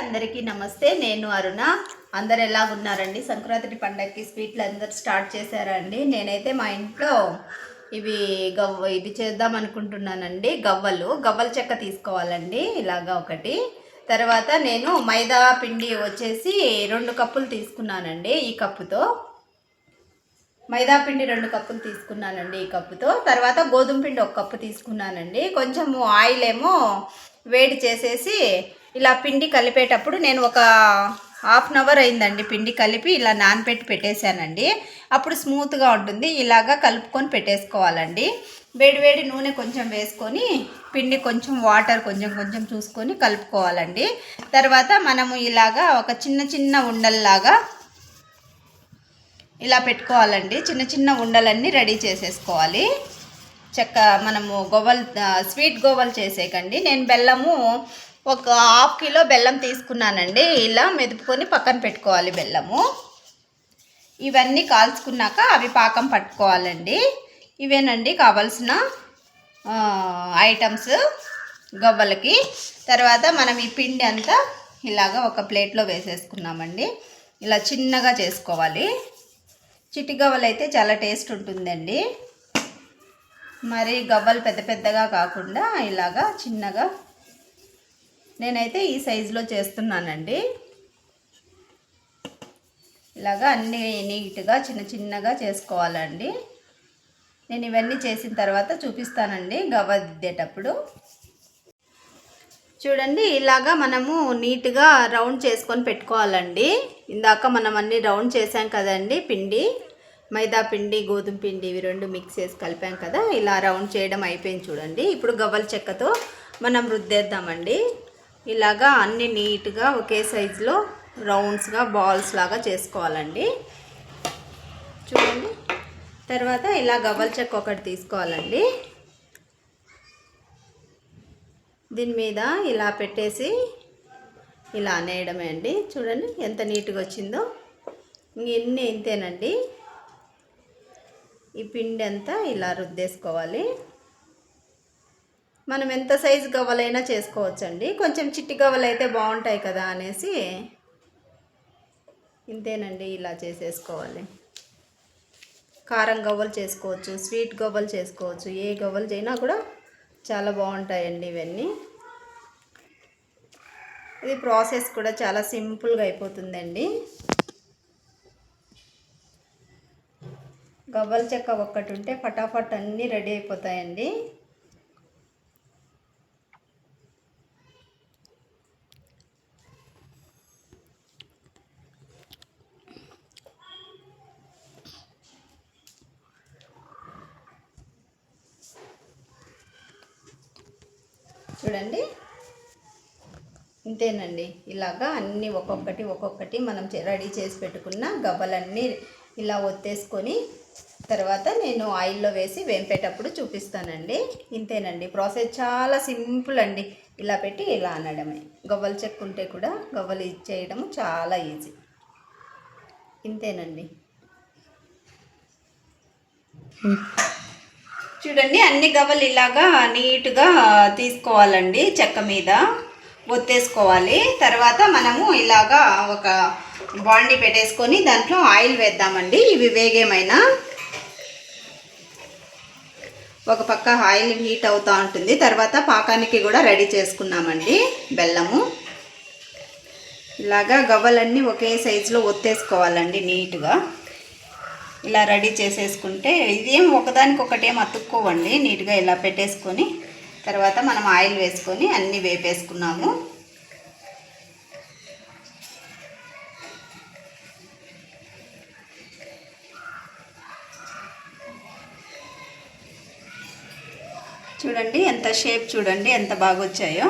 అందరికీ నమస్తే నేను అరుణ. అందరు ఎలా ఉన్నారండి సంక్రాంతి పండగకి స్వీట్లు అందరు స్టార్ట్ చేశారా అండి? నేనైతే మా ఇంట్లో ఇవి గవ్వ ఇది చేద్దాం అనుకుంటున్నానండి. గవ్వలు గవ్వల చెక్క తీసుకోవాలండి ఇలాగా ఒకటి. తర్వాత నేను మైదా పిండి వచ్చేసి రెండు కప్పులు తీసుకున్నానండి ఈ కప్పుతో. మైదా పిండి రెండు కప్పులు తీసుకున్నానండి ఈ కప్పుతో. తర్వాత గోధుమ పిండి ఒక కప్పు తీసుకున్నానండి. కొంచెము ఆయిల్ ఏమో వేడి చేసేసి ఇలా పిండి కలిపేటప్పుడు నేను ఒక హాఫ్ అన్ అవర్ అయిందండి పిండి కలిపి ఇలా నానపెట్టి పెట్టేశానండి. అప్పుడు స్మూత్గా ఉంటుంది. ఇలాగా కలుపుకొని పెట్టేసుకోవాలండి. వేడివేడి వేడి నూనె కొంచెం వేసుకొని పిండి కొంచెం వాటర్ కొంచెం కొంచెం చూసుకొని కలుపుకోవాలండి. తర్వాత మనము ఇలాగా ఒక చిన్న చిన్న ఉండల్లాగా ఇలా పెట్టుకోవాలండి. చిన్న చిన్న ఉండలన్నీ రెడీ చేసేసుకోవాలి. చెక్క మనము గోవల్ స్వీట్ గోవల్ చేసేకండి నేను బెల్లము ఒక హాఫ్ కిలో బెల్లం తీసుకున్నానండి. ఇలా మెదుపుకొని పక్కన పెట్టుకోవాలి బెల్లము. ఇవన్నీ కాల్చుకున్నాక అవి పాకం పట్టుకోవాలండి. ఇవేనండి కావాల్సిన ఐటమ్స్ గవ్వలకి. తర్వాత మనం ఈ పిండి అంతా ఇలాగ ఒక ప్లేట్లో వేసేసుకున్నామండి. ఇలా చిన్నగా చేసుకోవాలి. చిట్టి గవ్వలు అయితే చాలా టేస్ట్ ఉంటుందండి. మరి గవ్వలు పెద్ద పెద్దగా కాకుండా ఇలాగా చిన్నగా నేనైతే ఈ సైజులో చేస్తున్నానండి. ఇలాగా అన్నీ నీట్గా చిన్న చిన్నగా చేసుకోవాలండి. నేను ఇవన్నీ చేసిన తర్వాత చూపిస్తానండి గవ్వ దిద్దేటప్పుడు చూడండి ఇలాగా మనము నీట్గా రౌండ్ చేసుకొని పెట్టుకోవాలండి. ఇందాక మనం అన్ని రౌండ్ చేసాం కదండి పిండి. మైదా పిండి గోధుమ పిండి ఇవి రెండు మిక్స్ చేసి కలిపాం కదా ఇలా రౌండ్ చేయడం అయిపోయింది చూడండి. ఇప్పుడు గవ్వల చెక్కతో మనం రుద్దేద్దామండి. ఇలాగా అన్ని నీట్గా ఒకే సైజులో రౌండ్స్గా బాల్స్ లాగా చేసుకోవాలండి. చూడండి. తర్వాత ఇలా గవ్వల చెక్క ఒకటి తీసుకోవాలండి. దీని మీద ఇలా పెట్టేసి ఇలా నేయడమే అండి. చూడండి ఎంత నీట్గా వచ్చిందో. ఎన్ని ఇంతేనండి. ఈ పిండి అంతా ఇలా రుద్దేసుకోవాలి. మనం ఎంత సైజు గవ్వలైనా చేసుకోవచ్చండి. కొంచెం చిట్టి గవ్వలు అయితే బాగుంటాయి కదా అనేసి ఇంతేనండి ఇలా చేసేసుకోవాలి. కారం గవ్వలు చేసుకోవచ్చు స్వీట్ గవ్వలు చేసుకోవచ్చు ఏ గవ్వలు చేయినా కూడా చాలా బాగుంటాయండి ఇవన్నీ. ఇది ప్రాసెస్ కూడా చాలా సింపుల్గా అయిపోతుందండి. గవ్వల చెక్క ఒక్కటి ఉంటే ఫటాఫట్ అన్నీ రెడీ అయిపోతాయండి చూడండి ఇంతేనండి. ఇలాగా అన్నీ ఒక్కొక్కటి ఒక్కొక్కటి మనం రెడీ చేసి పెట్టుకున్న గవ్వలన్నీ ఇలా ఒత్తేసుకొని తర్వాత నేను ఆయిల్లో వేసి వేంపేటప్పుడు చూపిస్తానండి. ఇంతేనండి. ప్రాసెస్ చాలా సింపుల్ అండి. ఇలా పెట్టి ఇలా అనడమే. గవ్వలు చెక్కుంటే కూడా గవ్వలు ఇచ్చేయడం చేయడం చాలా ఈజీ. ఇంతేనండి. చూడండి అన్ని గవ్వలు ఇలాగా నీట్గా తీసుకోవాలండి చెక్క మీద. ఒత్తేసుకోవాలి. తర్వాత మనము ఇలాగా ఒక బాండి పెట్టేసుకొని దాంట్లో ఆయిల్ వేద్దామండి. ఇవి వేగేమైనా ఒక పక్క ఆయిల్ హీట్ అవుతూ ఉంటుంది. తర్వాత పాకానికి కూడా రెడీ చేసుకున్నామండి బెల్లము. ఇలాగా గవ్వలన్నీ ఒకే సైజులో ఒత్తేసుకోవాలండి నీట్గా. ఇలా రెడీ చేసేసుకుంటే ఇదేం ఒకదానికి అతుక్కోవండి. నీట్గా ఇలా పెట్టేసుకొని తర్వాత మనం ఆయిల్ వేసుకొని అన్నీ వేపేసుకున్నాము. చూడండి ఎంత షేప్ చూడండి ఎంత బాగా వచ్చాయో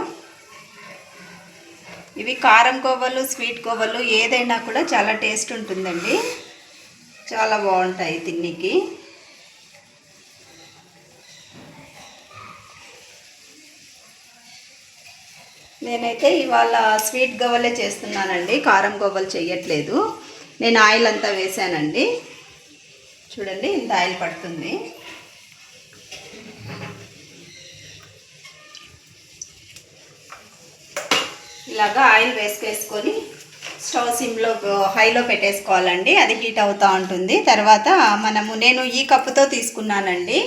ఇవి కారం కోవలు స్వీట్ కోవలు ఏదైనా కూడా చాలా టేస్ట్ ఉంటుందండి. చాలా బాగుంటాయి తిన్నికి. నేనైతే ఇవాళ స్వీట్ గవ్వలే చేస్తున్నానండి కారం గవ్వలు చేయట్లేదు నేను ఆయిల్ అంతా వేసానండి. చూడండి ఇంత ఆయిల్ పడుతుంది. ఇలాగా ఆయిల్ వేసుకేసుకొని స్టవ్ సిమ్లో హైలో పెట్టేసుకోవాలండి. అది హీట్ అవుతూ ఉంటుంది. తర్వాత మనము నేను ఈ కప్పుతో తీసుకున్నానండి.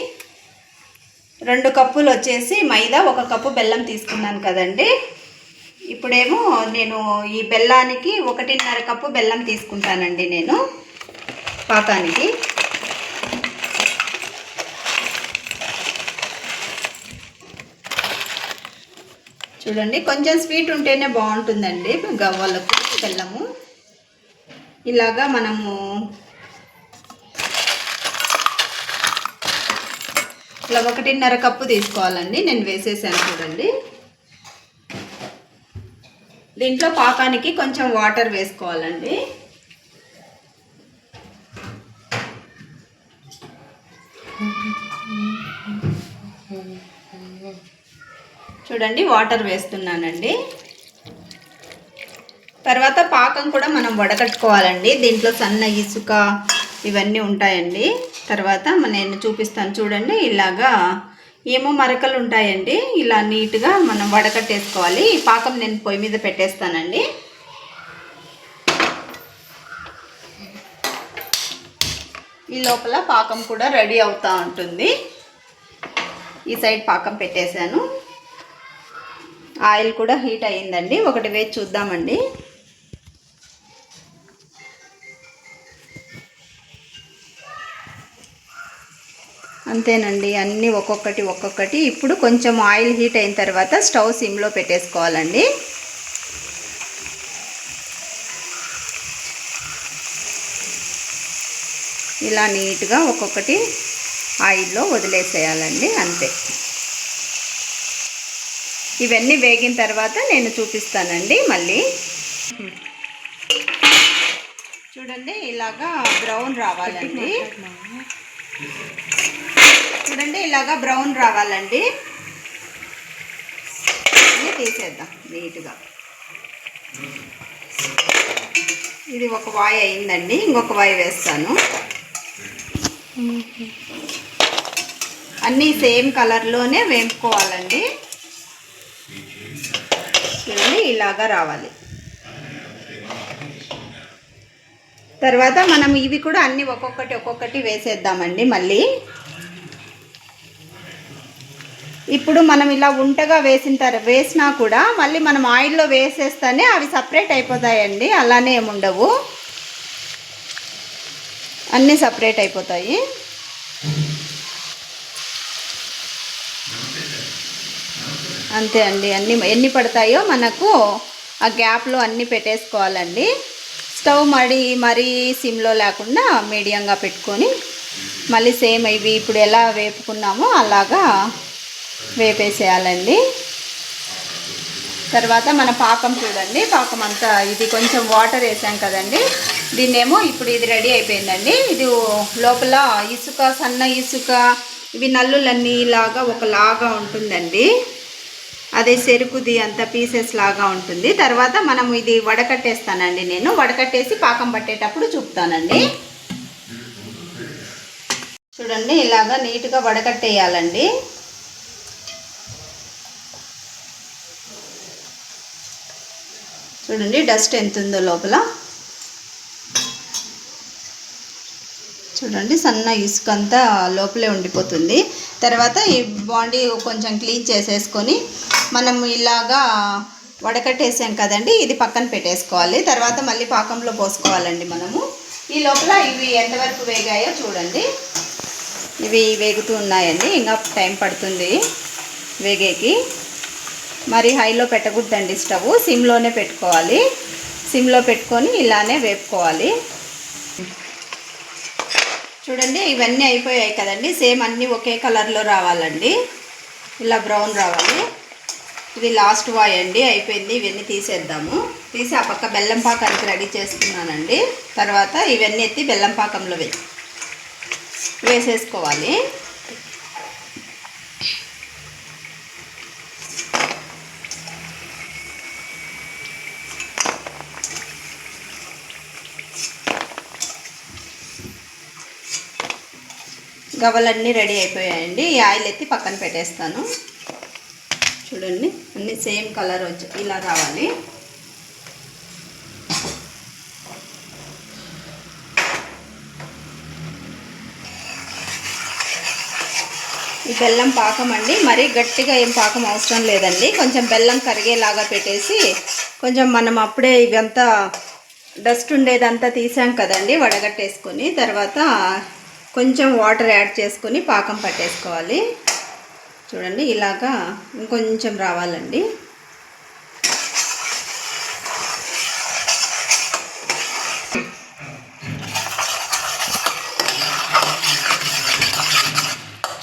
రెండు కప్పులు వచ్చేసి మైదా ఒక కప్పు బెల్లం తీసుకున్నాను కదండి. ఇప్పుడేమో నేను ఈ బెల్లానికి ఒకటిన్నర కప్పు బెల్లం తీసుకుంటానండి నేను పాకానికి చూడండి కొంచెం స్వీట్ ఉంటేనే బాగుంటుందండి గవ్వలకు బెల్లము. ఇలాగా మనము ఇలా ఒకటిన్నర కప్పు తీసుకోవాలండి నేను వేసేసాను చూడండి. దీంట్లో పాకానికి కొంచెం వాటర్ వేసుకోవాలండి. చూడండి వాటర్ వేస్తున్నానండి. తర్వాత పాకం కూడా మనం వడకట్టుకోవాలండి. దీంట్లో సన్న ఇసుక ఇవన్నీ ఉంటాయండి. తర్వాత నేను చూపిస్తాను చూడండి ఇలాగా ఏమో మరకలు ఉంటాయండి. ఇలా నీట్గా మనం వడకట్టేసుకోవాలి. ఈ పాకం నేను పొయ్యి మీద పెట్టేస్తానండి. ఈ లోపల పాకం కూడా రెడీ అవుతూ ఉంటుంది. ఈ సైడ్ పాకం పెట్టేశాను. ఆయిల్ కూడా హీట్ అయ్యిందండి. ఒకటి వేసి చూద్దామండి. అంతేనండి. అన్నీ ఒక్కొక్కటి ఒక్కొక్కటి. ఇప్పుడు కొంచెం ఆయిల్ హీట్ అయిన తర్వాత స్టవ్ సిమ్లో పెట్టేసుకోవాలండి. ఇలా నీట్గా ఒక్కొక్కటి ఆయిల్లో వదిలేసేయాలండి. అంతే. ఇవన్నీ వేగిన తర్వాత నేను చూపిస్తానండి మళ్ళీ. చూడండి ఇలాగా బ్రౌన్ రావాలండి. చూడండి ఇలాగా బ్రౌన్ రావాలండి. తీసేద్దాం నీట్గా. ఇది ఒక వాయి అయిందండి ఇంకొక వాయి వేస్తాను. అన్నీ సేమ్ కలర్లోనే వేపుకోవాలండి. చూడండి ఇలాగా రావాలి. తర్వాత మనం ఇవి కూడా అన్నీ ఒక్కొక్కటి ఒక్కొక్కటి వేసేద్దామండి మళ్ళీ. ఇప్పుడు మనం ఇలా ఉంటగా వేసిన తర్వాత వేసినా కూడా మళ్ళీ మనం ఆయిల్లో వేసేస్తేనే అవి సపరేట్ అయిపోతాయండి. అలానే ఏముండవు అన్నీ సపరేట్ అయిపోతాయి. అంతే అండి. అన్ని ఎన్ని పడతాయో మనకు ఆ గ్యాప్లో అన్నీ పెట్టేసుకోవాలండి. స్టవ్ మరి మరీ సిమ్లో లేకుండా మీడియంగా పెట్టుకొని మళ్ళీ సేమ్ ఇవి ఇప్పుడు ఎలా వేపుకున్నామో అలాగా వేపేసేయాలండి. తర్వాత మన పాకం చూడండి. పాకం అంతా ఇది కొంచెం వాటర్ వేసాం కదండి. దీన్నేమో ఇప్పుడు ఇది రెడీ అయిపోయిందండి. ఇది లోపల ఇసుక సన్న ఇసుక ఇవి నల్లులన్నీ ఇలాగా ఒకలాగా ఉంటుందండి. అదే చెరుకుది అంత పీసెస్ లాగా ఉంటుంది. తర్వాత మనం ఇది వడకట్టేస్తానండి నేను. వడకట్టేసి పాకం పట్టేటప్పుడు చూపుతానండి. చూడండి ఇలాగా నీట్గా వడకట్టేయాలండి. చూడండి డస్ట్ ఎంత ఉందో లోపల. చూడండి సన్న ఇసుక అంతా లోపలే ఉండిపోతుంది. తర్వాత ఈ బాండీ కొంచెం క్లీన్ చేసేసుకొని మనం ఇలాగా వడకట్టేసాం కదండి ఇది పక్కన పెట్టేసుకోవాలి. తర్వాత మళ్ళీ పాకంలో పోసుకోవాలండి మనము. ఈ లోపల ఇవి ఎంతవరకు వేగాయో చూడండి. ఇవి వేగుతూ ఉన్నాయండి ఇంకా టైం పడుతుంది వేగేకి. మరి హైలో పెట్టకూడదండి స్టవ్. సిమ్లోనే పెట్టుకోవాలి. సిమ్లో పెట్టుకొని ఇలానే వేపుకోవాలి. చూడండి ఇవన్నీ అయిపోయాయి కదండి. సేమ్ అన్నీ ఒకే కలర్లో రావాలండి. ఇలా బ్రౌన్ రావాలి. ఇది లాస్ట్ వాయ్ అండి. అయిపోయింది. ఇవన్నీ తీసేద్దాము. తీసి ఆ పక్క బెల్లం పాకానికి రెడీ చేసుకున్నానండి తర్వాత ఇవన్నీ ఎత్తి బెల్లం పాకంలో వేసేసుకోవాలి. గవలన్నీ రెడీ అయిపోయాయండి. ఈ ఆయిల్ ఎత్తి పక్కన పెట్టేస్తాను. చూడండి అన్నీ సేమ్ కలర్ వచ్చి ఇలా రావాలి. ఈ బెల్లం పాకం అండి. మరీ గట్టిగా ఏం పాకం అవసరం లేదండి. కొంచెం బెల్లం కరిగేలాగా పెట్టేసి కొంచెం మనం అప్పుడే ఇవంతా డస్ట్ ఉండేదంతా తీసాం కదండి వడగట్టేసుకొని తర్వాత కొంచెం వాటర్ యాడ్ చేసుకొని పాకం పట్టేసుకోవాలి. చూడండి ఇలాగా ఇంకొంచెం రావాలండి.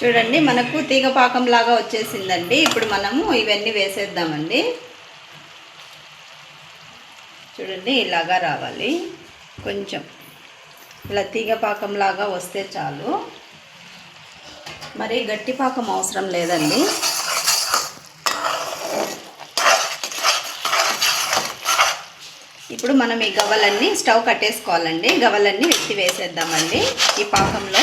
చూడండి మనకు తీగ పాకం లాగా వచ్చేసిందండి. ఇప్పుడు మనము ఇవన్నీ వేసేద్దామండి. చూడండి ఇలాగా రావాలి. కొంచెం. ఇలా తీగ పాకం లాగా వస్తే చాలు. మరి గట్టి పాకం అవసరం లేదండి. ఇప్పుడు మనం ఈ గవ్వలన్నీ స్టవ్ కట్టేసుకోవాలండి. గవ్వలన్నీ వెత్తి వేసేద్దామండి ఈ పాకంలో.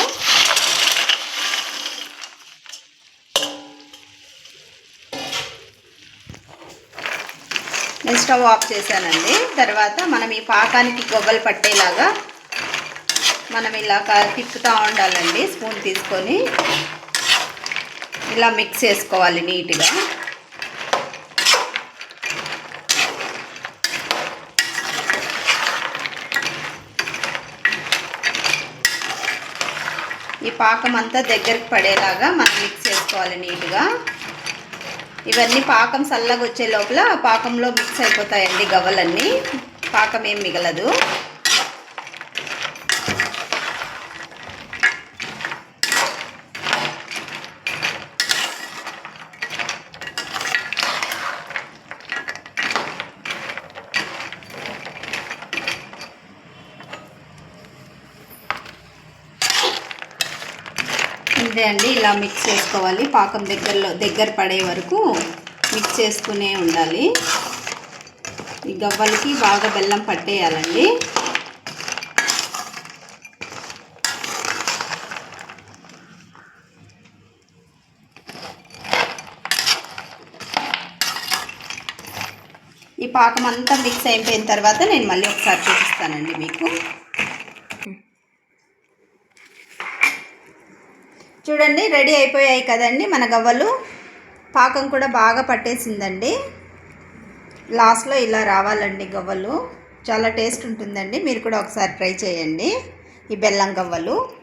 నేను స్టవ్ ఆఫ్ చేశానండి. తర్వాత మనం ఈ పాకానికి గొవ్వలు పట్టేలాగా మనం ఇలా తిప్పుతూ ఉండాలండి స్పూన్ తీసుకొని. ఇలా మిక్స్ చేసుకోవాలి నీట్గా. ఈ పాకం అంతా దగ్గరికి పడేలాగా మనం మిక్స్ చేసుకోవాలి నీట్గా. ఇవన్నీ పాకం చల్లగా వచ్చే లోపల పాకంలో మిక్స్ అయిపోతాయండి గవ్వలన్నీ. పాకం ఏం మిగలదు. ఇదే అండి ఇలా మిక్స్ చేసుకోవాలి. పాకం దగ్గరలో దగ్గర పడే వరకు మిక్స్ చేసుకునే ఉండాలి. ఈ గవ్వలకి బాగా బెల్లం పట్టేయాలండి. ఈ పాకం అంతా మిక్స్ అయిపోయిన తర్వాత నేను మళ్ళీ ఒకసారి చూపిస్తానండి మీకు. చూడండి రెడీ అయిపోయాయి కదండి మన గవ్వలు. పాకం కూడా బాగా పట్టేసిందండి. లాస్ట్లో ఇలా రావాలండి గవ్వలు. చాలా టేస్ట్ ఉంటుందండి. మీరు కూడా ఒకసారి ట్రై చేయండి ఈ బెల్లం గవ్వలు.